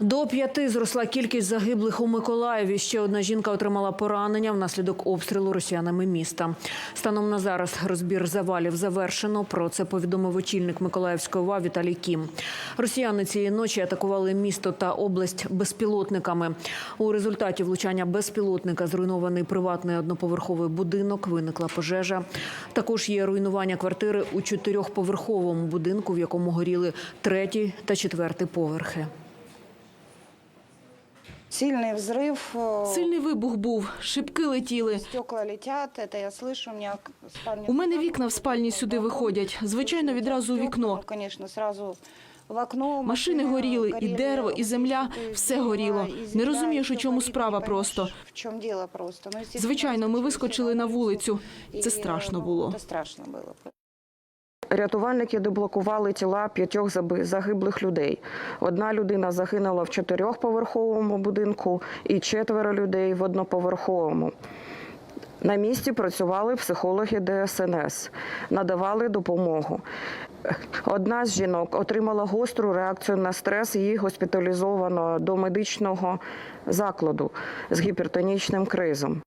До п'яти зросла кількість загиблих у Миколаєві. Ще одна жінка отримала поранення внаслідок обстрілу росіянами міста. Станом на зараз розбір завалів завершено. Про це повідомив очільник Миколаївської ОВА Віталій Кім. Росіяни цієї ночі атакували місто та область безпілотниками. У результаті влучання безпілотника зруйнований приватний одноповерховий будинок. Виникла пожежа. Також є руйнування квартири у чотирьохповерховому будинку, в якому горіли третій та четвертий поверхи. Сильный взрыв, э, Сильний вибух був, шибки летіли. стекла летят, это я слышу, у меня к- спальня... У мене вікна в спальні сюди виходять. Звичайно, відразу у вікно. Конечно, сразу в окно. Машини горіли, і дерево, і земля, все горіло. Не розумієш, у чому справа просто. В чому діло просто. Ну, естественно, Звичайно, ми вискочили вискочили на вулицю. і, Це страшно ну, було. Це страшно було. Рятувальники деблокували тіла п'ятьох загиблих людей. Одна людина загинула в чотирьохповерховому будинку і четверо людей в одноповерховому. На місці працювали психологи ДСНС, надавали допомогу. Одна з жінок отримала гостру реакцію на стрес. Її госпіталізовано до медичного закладу з гіпертонічним кризом.